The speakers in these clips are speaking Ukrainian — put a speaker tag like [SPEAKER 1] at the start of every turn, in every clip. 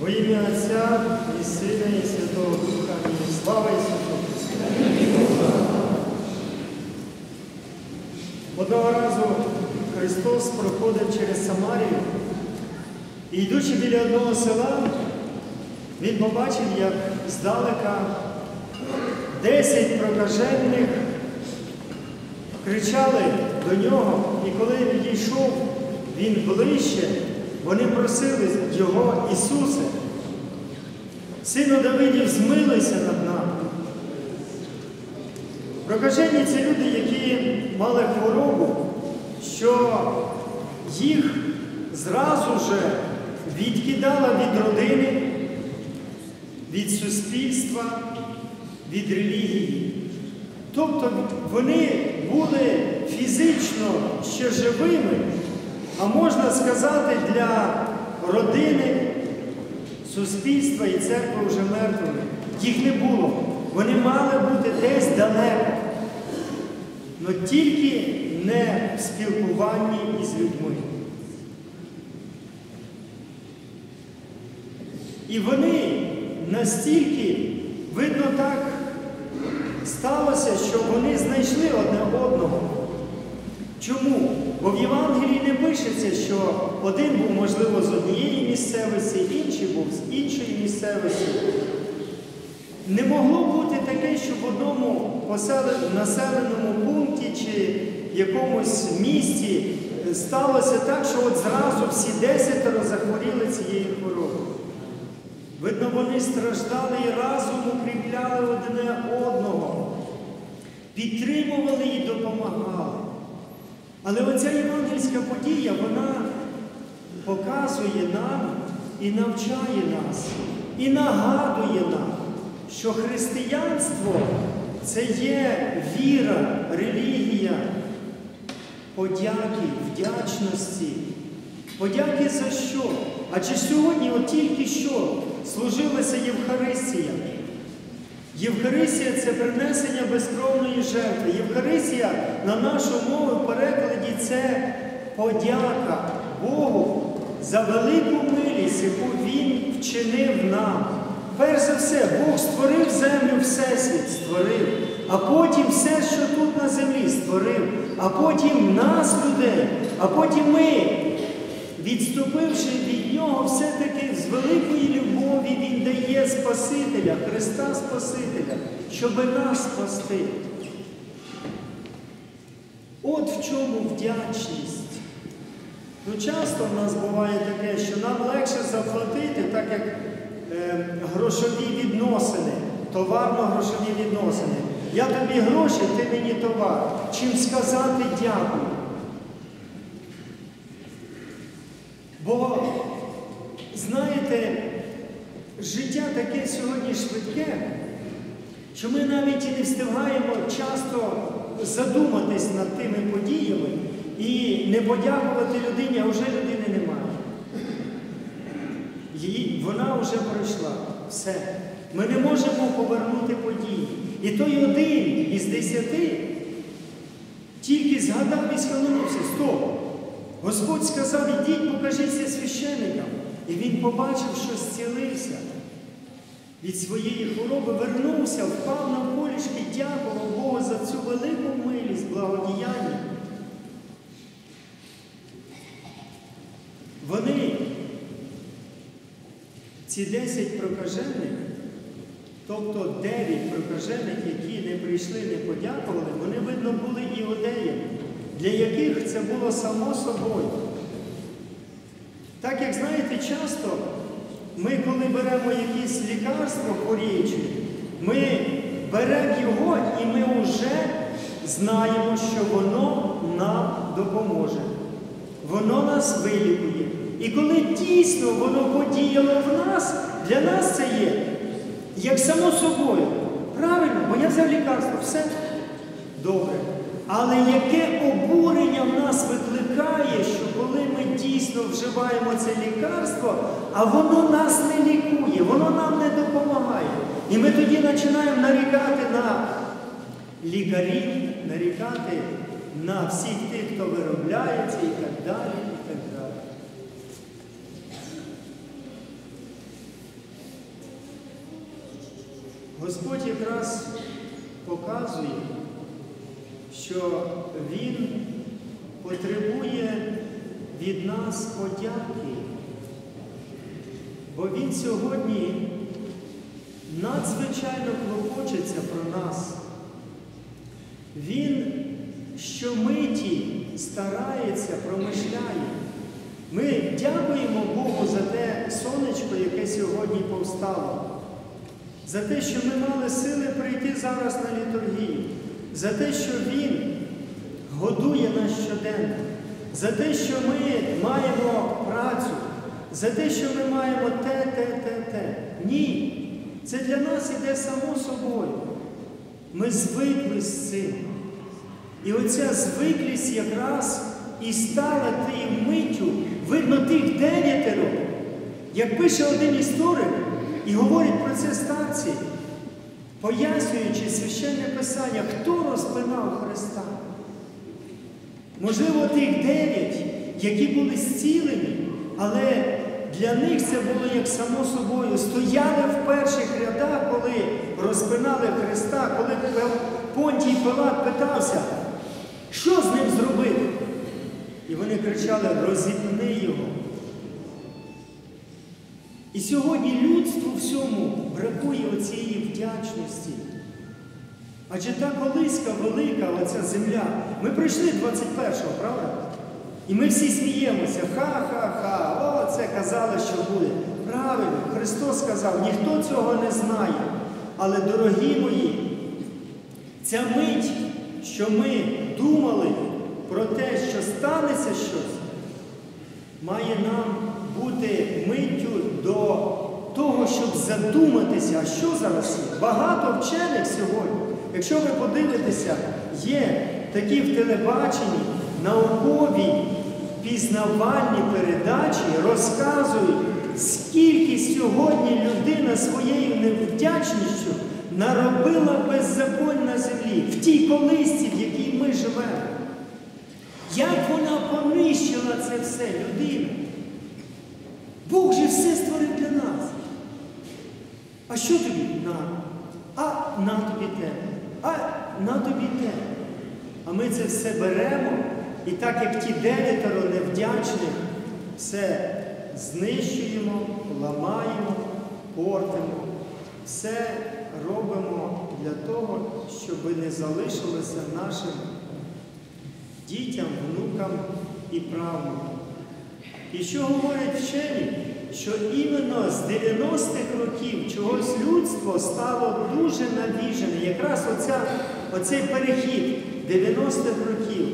[SPEAKER 1] Во ім'я Отця і Сина, і Святого Духа, і слава Ісусу Христу. Одного разу Христос проходив через Самарію і йдучи біля одного села, Він побачив, як здалека десять прокажених кричали до нього, і коли він відійшов він ближче. Вони просили Його, Ісусе, Сину Давидів, змилися над нами. Прокажені це люди, які мали хворобу, що їх зразу же відкидала від родини, від суспільства, від релігії. Тобто вони були фізично ще живими а можна сказати, для родини, суспільства і церкви вже мертвими. Їх не було. Вони мали бути десь далеко. але тільки не в спілкуванні із людьми. І вони настільки, видно так, сталося, що вони знайшли одне одного. Чому? Бо в Євангелії не пишеться, що один був, можливо, з однієї місцевості, інший був з іншої місцевості. Не могло бути таке, що в одному населеному пункті чи якомусь місті сталося так, що от зразу всі десятеро захворіли цією хворобою. Видно, вони страждали і разом укріпляли одне одного, підтримували і допомагали. Але оця євангельська подія, вона показує нам і навчає нас, і нагадує нам, що християнство це є віра, релігія подяки, вдячності. Подяки за що? Адже сьогодні, от тільки що, служилася Євхаристія. Євхаристія це принесення безкровної жертви. Євхаристія на нашу мову в перекладі це подяка Богу за велику милість, яку Він вчинив нам. Перш за все, Бог створив землю Всесвіт, створив, а потім все, що тут на землі, створив, а потім нас, людей, а потім ми. Відступивши від нього, все-таки з великої любові Він дає Спасителя, Христа Спасителя, щоб нас спасти. От в чому вдячність. Ну, Часто в нас буває таке, що нам легше заплатити, так як е, грошові відносини, товарно-грошові відносини. Я тобі гроші, ти мені товар. Чим сказати дякую. Бо, знаєте, життя таке сьогодні швидке, що ми навіть і не встигаємо часто задуматись над тими подіями і не подякувати людині, а вже людини немає. Її, Вона вже пройшла. Все. Ми не можемо повернути події. І той один із десяти тільки згадав і схаменувся. Стоп! Господь сказав, ідіть, покажіться священникам. І він побачив, що зцілився. Від своєї хвороби вернувся, впав на навколішки, дякував Богу за цю велику милість, благодіяння. Вони, ці 10 прокажених, тобто 9 прокажених, які не прийшли, не подякували, вони, видно, були іудеями для яких це було само собою. Так як знаєте, часто ми, коли беремо якесь лікарство хворіюче, ми беремо його і ми вже знаємо, що воно нам допоможе. Воно нас вилікує. І коли дійсно воно подіяло в нас, для нас це є як само собою. Правильно, бо я взяв лікарство, все добре. Але яке обурення в нас викликає, що коли ми дійсно вживаємо це лікарство, а воно нас не лікує, воно нам не допомагає. І ми тоді починаємо нарікати на лікарів, нарікати на всіх тих, хто виробляється і так далі, і так далі. Господь якраз показує що Він потребує від нас подяки, бо Він сьогодні надзвичайно клопочеться про нас. Він щомиті старається, промишляє. Ми дякуємо Богу за те сонечко, яке сьогодні повстало, за те, що ми мали сили прийти зараз на літургію, за те, що Він годує нас щоденно, за те, що ми маємо працю, за те, що ми маємо те, те, те, те. Ні. Це для нас іде само собою. Ми звикли з цим. І оця звиклість якраз і стала тією миттю, видно, тих дев'ятеро, як пише один історик і говорить про це старці, пояснюючи священне Писання, хто розпинав Христа. Можливо, тих дев'ять, які були зцілені, але для них це було як само собою. Стояли в перших рядах, коли розпинали Христа, коли Понтій Пилат питався, що з ним зробити? І вони кричали, розіпни його. І сьогодні людству всьому бракує оцієї вдячності. Адже та колиська велика, оця земля, ми прийшли 21-го, правда? І ми всі сміємося, ха-ха-ха, о, це казали, що буде. Правильно, Христос сказав, ніхто цього не знає. Але, дорогі мої, ця мить, що ми думали про те, що станеться щось, має нам бути миттю до того, щоб задуматися, а що зараз є. Багато вчених сьогодні, якщо ви подивитеся, є такі в телебаченні наукові пізнавальні передачі, розказують, скільки сьогодні людина своєю невдячністю наробила беззаконь на землі, в тій колисці, в якій ми живемо. Як вона понищила це все, людина? Бог же все створив для нас. А що тобі на? А на тобі те, а на тобі те. А ми це все беремо і так як ті дев'ятеро невдячних, все знищуємо, ламаємо, портимо, все робимо для того, щоб не залишилося нашим дітям, внукам і правнукам. І що говорять вчені? Що іменно з 90-х років чогось людство стало дуже навіжене, якраз оця, оцей перехід 90-х років.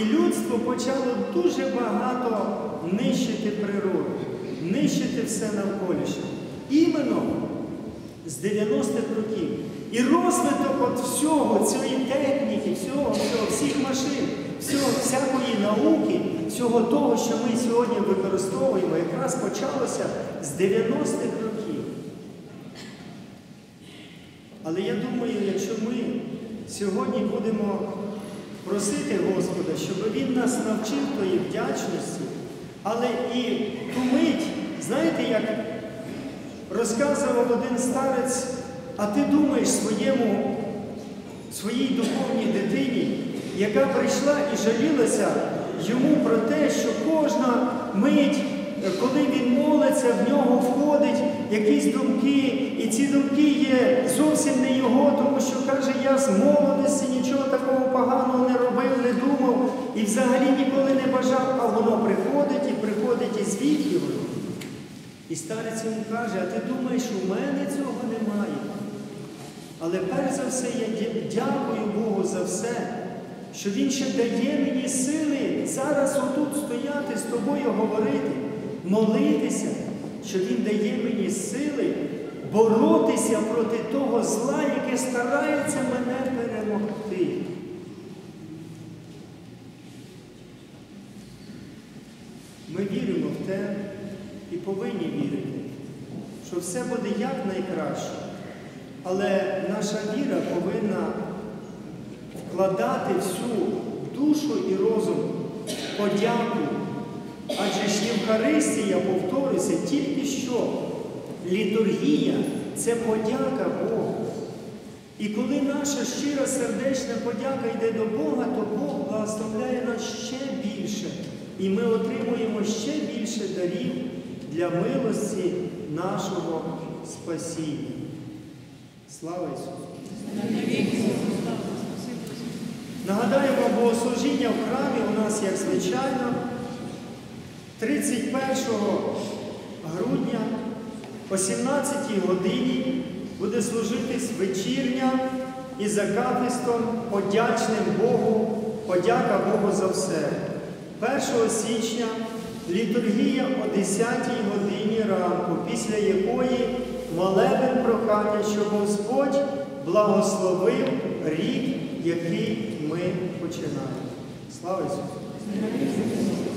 [SPEAKER 1] І людство почало дуже багато нищити природу, нищити все навколишнє. Іменно з 90-х років. І розвиток от всього, цієї техніки, всього, всього, всіх машин, всього, всякої науки, всього того, що ми сьогодні використовуємо, якраз почалося з 90-х років. Але я думаю, якщо ми сьогодні будемо просити Господа, щоб Він нас навчив тої вдячності, але і ту мить, знаєте, як розказував один старець, а ти думаєш своєму, своїй духовній дитині, яка прийшла і жалілася йому про те, що кожна мить, коли він молиться, в нього входить якісь думки, і ці думки є зовсім не його, тому що каже, я з молодості нічого такого поганого не робив, не думав і взагалі ніколи не бажав, а воно приходить і приходить і звідки воно. І старець йому каже, а ти думаєш, у мене цього немає. Але перш за все я дякую Богу за все, що Він ще дає мені сили зараз отут стояти з тобою говорити, молитися, що Він дає мені сили боротися проти того зла, яке старається мене перемогти. Ми віримо в те і повинні вірити, що все буде якнайкраще. Але наша віра повинна вкладати всю душу і розум подяку. Адже ж Євхаристія, повторюся, тільки що літургія це подяка Богу. І коли наша щира сердечна подяка йде до Бога, то Бог благословляє нас ще більше. І ми отримуємо ще більше дарів для милості нашого спасіння. Слава Ісусу! Нагадаємо, богослужіння в храмі у нас, як звичайно, 31 грудня о 17 годині буде служитись вечірня і за кафістом подячним Богу, подяка Богу за все. 1 січня літургія о 10 годині ранку, після якої молебен прохання, щоб Господь благословив рік, який ми починаємо. Слава Ісусу!